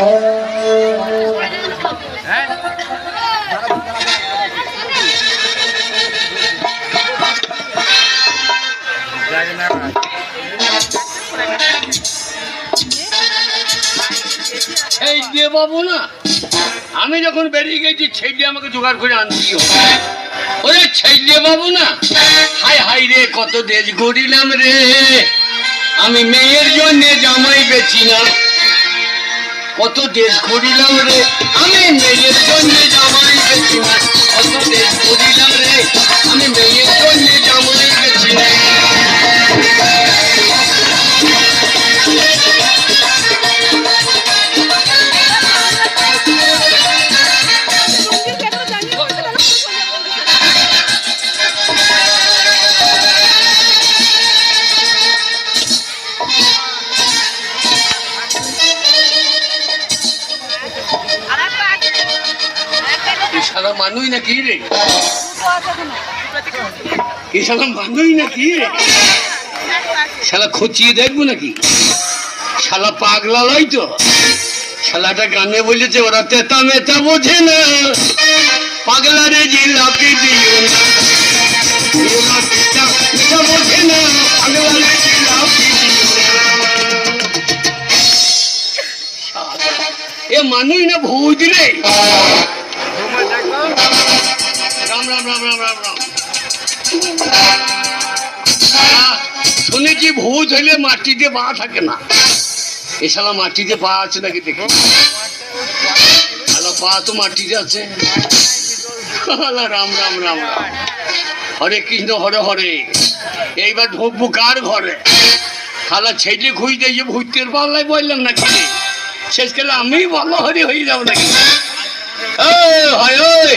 এই যে বাবু না, আমি যখন বেরিয়ে গেছি ছেলে আমাকে জোগাড় করে হবে। ওরে ছেলে বাবু না হাই হাই রে, কত দেশ গড়িলাম রে। আমি মেয়ের জন্য জামাই বেচি না কত দেশ ঘুরিলাম রে? আমি মেয়ের জন্য জামাই গেছি কত দেশ ঘুরিলাম রে? আমি মেয়ের জন্য জামাই গেছি না। এই না কি রে? এই শালা মানুই না কি রে? শালা খচিয়ে দেখব নাকি? শালা পাগলা লয় তো। শালাটা গানে বলেছে, ওরা তেতা মেতা বোঝে না। পাগলা রে জিলাপি দিও বোঝে না। এ মানুই না ভূত রে? শুনেছি ভূত হইলে মাটিতে পা থাকে না। এ শালা মাটিতে পা আছে নাকি দেখি? পা তো মাটিতে আছে। রাম রাম রাম হরে কৃষ্ণ, হরে হরে। এইবার ঢুকবো কার ঘরে? শালা ছেলে খুঁজতে যে ভূতের পাল্লায় বললাম নাকি? শেষ শেষকালে আমি বলো হরি হয়ে যাব নাকি? এই।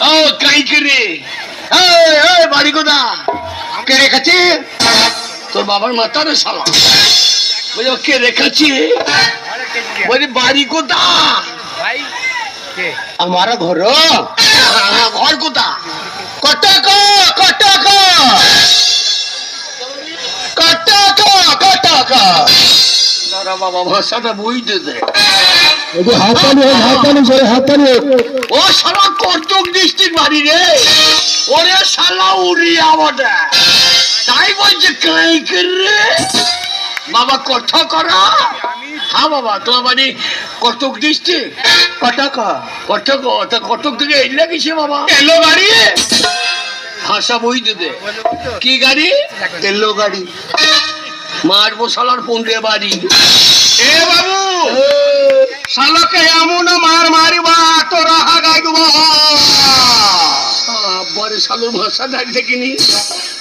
ও কাইকিরি বাড়ি কোথা কে রেখেছে? তোর বাবার বলছে কে রেখেছে? বলি বাড়ি কোথা আমার ঘর। ঘর কোথা কটক কটক। কটক কটক। বাবা ভাষাটা বুঝতে দে। হাততালি হোক হাততালি সরে হাততালি হোক ও শালা কটক ডিস্ট্রিক্ট বাড়ি রে। ওরে শালা উড়িয়া বটে তাই বলছে কাই রে? বাবা কথা করা? হ্যাঁ বাবা তোমার বাড়ি কটক ডিস্ট্রিক্ট কটক কটক তা কটক থেকে এলে কিসে বাবা? এলো গাড়ি? ভাষা বই দে। কি গাড়ি? এলো গাড়ি। মারবো শালার পন্ডে বাড়ি। এ বাবু শালাকে এমন মার মারিবা তোরা হাগাই দেবো। পরে শালুর ভাষা দেখ দেখিনি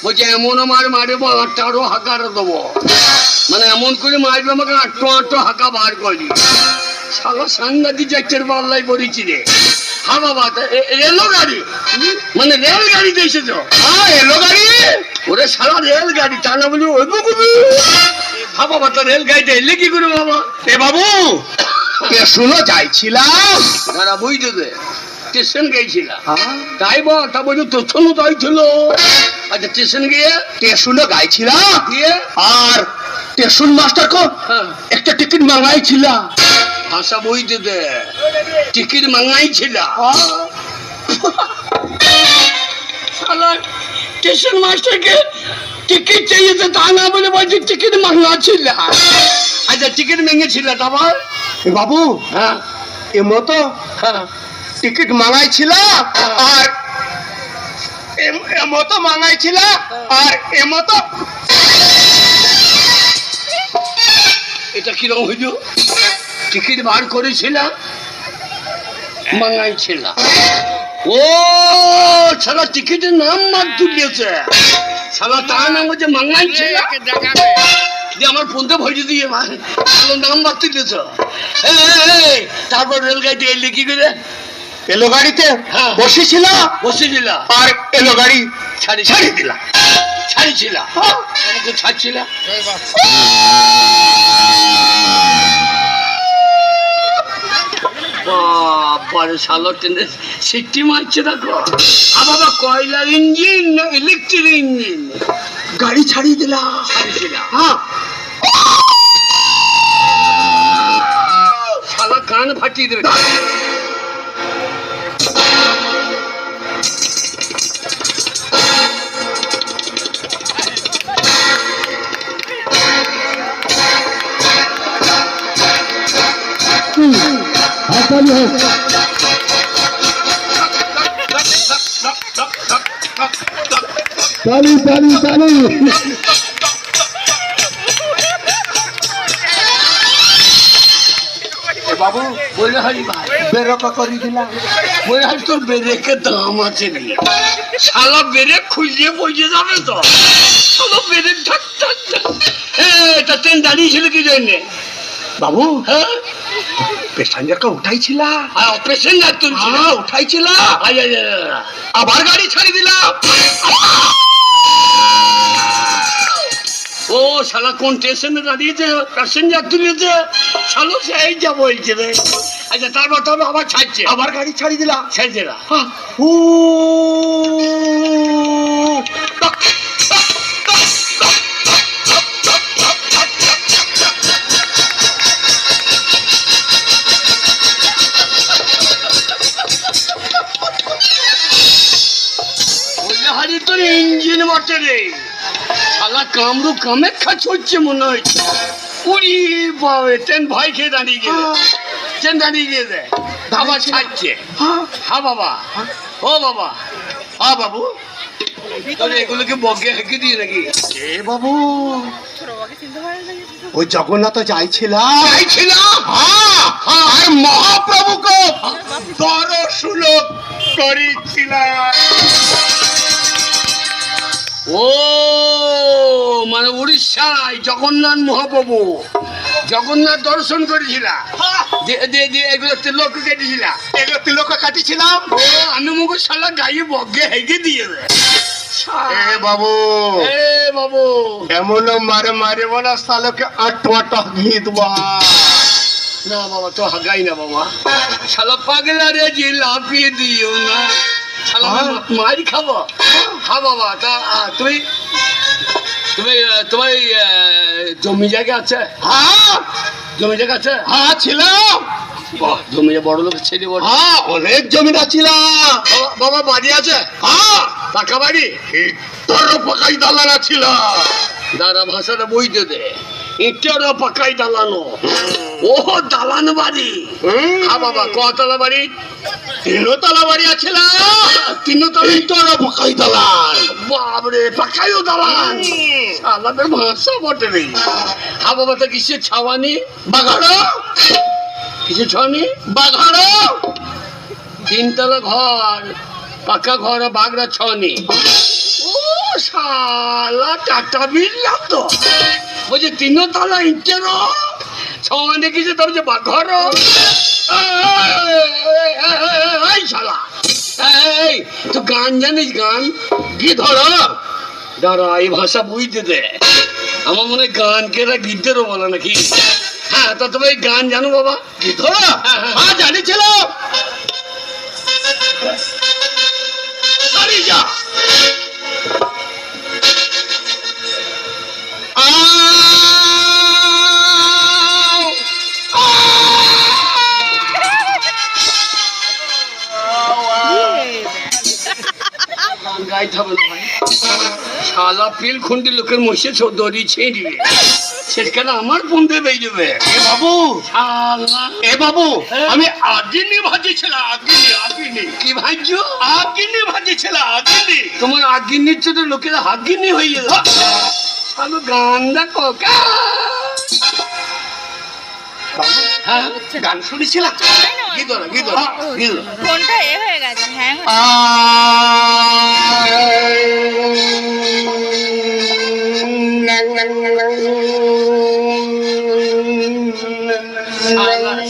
বলছে এমন মার মারিব আটটারও হাঁকার দেবো। মানে এমন করে মারবে আমাকে আটটো আটটো হাঁকা বার করি শালা সাংঘাতিক চারটের পাল্লাই পড়েছি রে। হ্যাঁ বাবা তা এলো গাড়ি? মানে রেল গাড়িতে এসেছ? হ্যাঁ এলো গাড়ি। ওরে সারা রেল গাড়ি তা না বলি ওই বুবু হ্যাঁ বাবা তো রেল গাড়িতে এলে কি করে বাবা এ বাবু শুনো যাইছিলাম। দাঁড়া বুঝতে দে স্টেশন গেছিলাম। তাই বা তা বলছি স্টেশনও তাই ছিল আচ্ছা স্টেশন গিয়ে? টেশুনো গাইছিলাম। দিয়ে আর টেশুন মাস্টার কো হ্যাঁ। একটা টিকিট মাঙাইছিলাম ভাষা বইতে দে টিকিট মাঙাই ছিল শালা স্টেশন মাস্টারকে টিকিট চাইছে তা না বলে বলছি টিকিট মাঙা ছিল। আচ্ছা টিকিট ভেঙে ছিল তারপর বাবু হ্যাঁ। এ মতো হ্যাঁ। টিকিট মাঙাইছিলাম আর এ- মতো মাঙাইছিলাম আর এ মতো এটা কীরকম হইল? টিকিট বার করেছিলাম মাঙাইছিলাম ও সারা টিকিটের নাম মার তুলিয়েছে সারা তার নাম হচ্ছে মাঙাইছিল দিয়ে আমার ফোনটা ভরে দিয়ে মা নাম্বার তুলেছ তারপর রেলগাড়িতে এলি কি করে? এলো গাড়িতে? হ্যাঁ। বসেছিল? বসেছিল। আর এলো গাড়ি ছাড়ি ছাড়ি দিলা ছাড়িছিল আমাকে ছাড়ছিল। বাবারে, শালো ট্রেনের সিটি মারছে দেখো। আর বাবা, কয়লার ইঞ্জিন না ইলেকট্রিক ইঞ্জিন? গাড়ি ছাড়িয়ে দিলাম। হ্যাঁ। শালা কান ফাটিয়ে দেবে। হাততালি তালি তালি তালি বাবু বলে হারি বেরোকা করে দিলাম বলে হারি তোর বেরেকের দাম আছে নি শালা বেরেক খুঁজে বসে যাবে তো। শালা বেরেক ঠাক ঠাক ঠাক এ, তা ট্রেন দাঁড়িয়েছিল কি জন্যে? বাবু হ্যাঁ? প্যাসেঞ্জারকে উঠাইছিল? আর না তুলছিল। হ্যাঁ উঠাইছিল। আবার গাড়ি ছাড়িয়ে দিলাম ও শালা কোন স্টেশনে দাঁড়িয়েছে? প্যাসেঞ্জার তুলেছে? শালো সেই যা বলছে রে। আচ্ছা তারপর তবে আবার ছাড়ছে। আবার গাড়ি ছাড়িয়ে দিলাম ছাড়ছে না। ও। বটে রে শালা কামরু কামে খাচ হচ্ছে মনে হচ্ছে উড়ি বাবে ট্রেন ভয় খেয়ে দাঁড়িয়ে গেলে। ট্রেন দাঁড়িয়ে গেলে। আবার ছাড়ছে। হ্যাঁ। বাবা। ও বাবা। হ্যাঁ বাবু। এগুলোকে বগে হেঁকে দিয়ে নাকি? এ বাবু। ওই জগন্নাথ যাইছিলাম চাইছিলাম হ্যাঁ, আর মহাপ্রভুকে দর্শন করেছিলাম ও মানে উড়িষ্যায় জগন্নাথ মহাপ্রভু। জগন্নাথ দর্শন করেছিলা। এগুলো লোক কেটেছিলা। এগুলো তিলক কাটিছিলাম। ও আমি মুখে শালা গায়ে বগে হেগে দিয়ে এ বাবু। এ বাবু। এমন মারে মারে বলা সালকে আটটা গীত বা না বাবা তো হাগাই না বাবা। শালা পাগলা রে লাফিয়ে দিও না শালা হ্যাঁ। মারি খাব। হ্যাঁ বাবা তা তুমি তুমি আহ, তোমার এই, জমি জায়গা আছে? হ্যাঁ। জমি জায়গা আছে? হ্যাঁ জমি জায়গা বড় লোক ছেলে বড়। হ্যাঁ অনেক জমিটা বাবা, বাবা বাড়ি আছে? হ্যাঁ। পাকা বাড়ি? তোর পাকাই দালানা ছিল। দাদা ভাষাটা বইতে দে। ইটেরও পাকাই দালানো। ও দালান বাড়ি হ্যাঁ বাবা কতলা বাড়ি তিনতলা বাড়ি আছে আছিল তিনতলা তোর পাকাই দালান। বাবরে পাকাইও দালান। আমাদের ভাষা বটে নেই হ্যাঁ বাবা তো কিসের ছাওয়ানি? বাগাড়ো কিসের ছাওয়ানি? বাগাড়ো তিনতলা ঘর পাকা ঘর বাগড়া ছাওয়ানি। ও শালা টাটা বিল্লা তো। বলছে তিনতলা ইটেরও ছাওয়ানি কিসে তবে যে ঘর শালা এই তো গান জানিস গান? কি ধর। দাঁড়া এই ভাষা বুঝতে দে। আমার মনে হয় গান কেরা গীতেরও বলে নাকি? হ্যাঁ তা তুমি গান জানো বাবা? কি ধর। হ্যাঁ জানিছিল সারি যা। গাইতে হবে না ভাই। শালা পিল খুন্ডি লোকের মশে দড়ি ছেড়ে দিবে। সেখানে আমার পুন্দে বেয়ে যাবে। এ বাবু! শালা। এ বাবু! আমি আগিনি ভাজিছিলাম আগিনি আগিনি। কি ভাজছো আগিনি ভাজিছিলাম আগিনি। তোমার আগিনির ছোট লোকেরা হাগিনি হয়ে গেল। শালো গান দেখো হ্যাঁ? গান শুনেছিলাম? ফোনটা এ হয়ে গেছে হ্যাং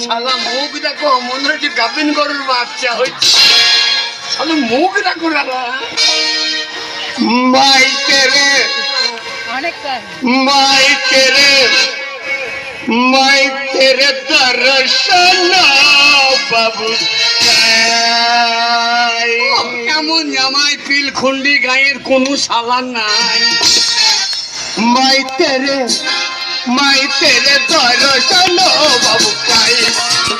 সালা মুখ দেখো মনে হচ্ছে গাবিন গরুর বাচ্চা হচ্ছে মুখ দেখো দাদা বাইকে রে অনেক তেরে দর্শন বাবু চাই। এমন জামাই পিল খুন্ডি গায়ের কোনো সালান নাই। মাই তেরে মাই তেরে দর্শন বাবু চাই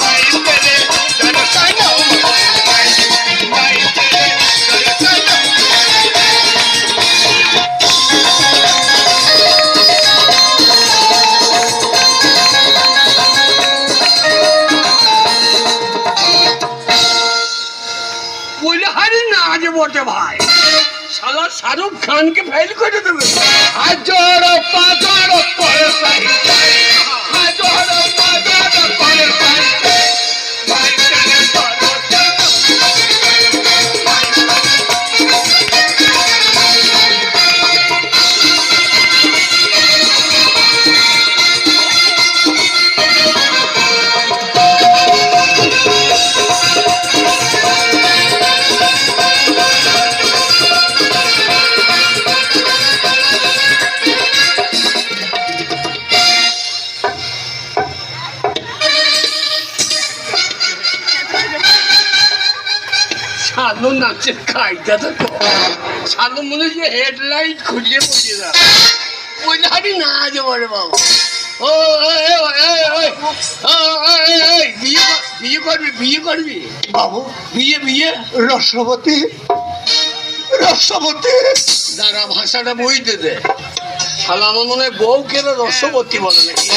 মাই তেরে দর্শন না, আজ বটে ভাই। শালা শাহরুখ খানকে ফেল করে দেবে। হাজার পাজার পয়সা হাজার পাজার পয়সাই শালু নাচের কায়দা দেখো শালু মনে হচ্ছে হেডলাইট খুঁজে বসে না ওই হারি না আজ বড় বাবু ও বিয়ে বিয়ে করবি বিয়ে করবি বাবু বিয়ে বিয়ে রসবতী রসবতী যারা ভাষাটা বইতে দে শালা আমার মনে হয় বউকে তো রসবতী বলে নাকি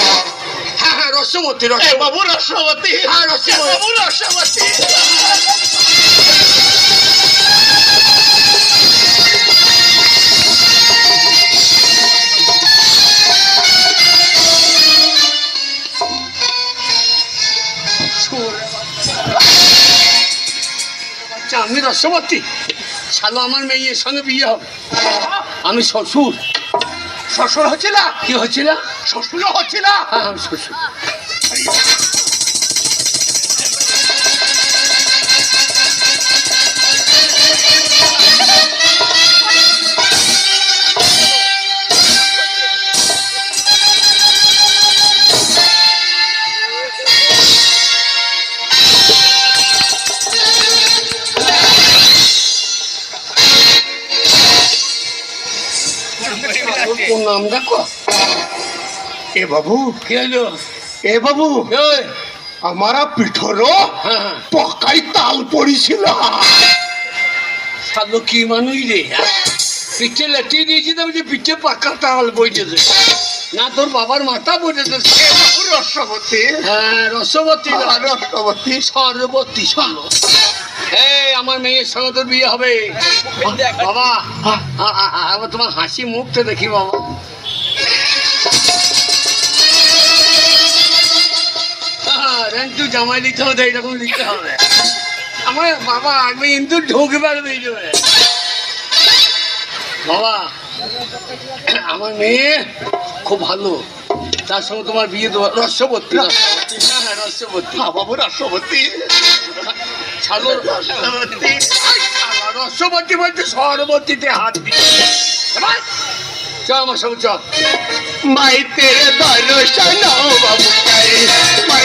হ্যাঁ হ্যাঁ রসমতী রস বাবু রসমতী হ্যাঁ রসমতী বাবু রসমতী রসমতী শালো আমার মেয়ের সঙ্গে বিয়ে হবে। আমি শ্বশুর। শ্বশুর হচ্ছিল? কি হচ্ছিল? শ্বশুর হচ্ছিল? হ্যাঁ আমি শ্বশুর। নাম দেখো। এ বাবু কি হলো? এ বাবু আমারা পিঠরও হ্যাঁ হ্যাঁ। পকাই তাল পড়িছিল। শালো কি মানুষ রে হ্যাঁ? পিঠে লেটিয়ে দিয়েছি তো যে পিঠে পাকা তাল বইতেছে না তোর বাবার মাথা বইতেছে রসবতী। হ্যাঁ রসবতী রসবতী। সর্বতী শালো। এই আমার মেয়ের সঙ্গে তোর বিয়ে হবে। বাবা আ- আ- আ- আ- তোমার হাসি মুখটা দেখি বাবা। রেন্টু জামাই লিখতে হবে এইরকম লিখতে হবে। আমার বাবা আমি কিন্তু ঢুকে পারবে এই বাবা আমার মেয়ে খুব ভালো। তার সঙ্গে তোমার বিয়ে দেওয়া রস্যবতী হ্যাঁ বাবু রসবতী। ছাগল সরবতীতে হাত দিয়ে। চ আমার সঙ্গে চ মাইতের দর্শন বাবু মাই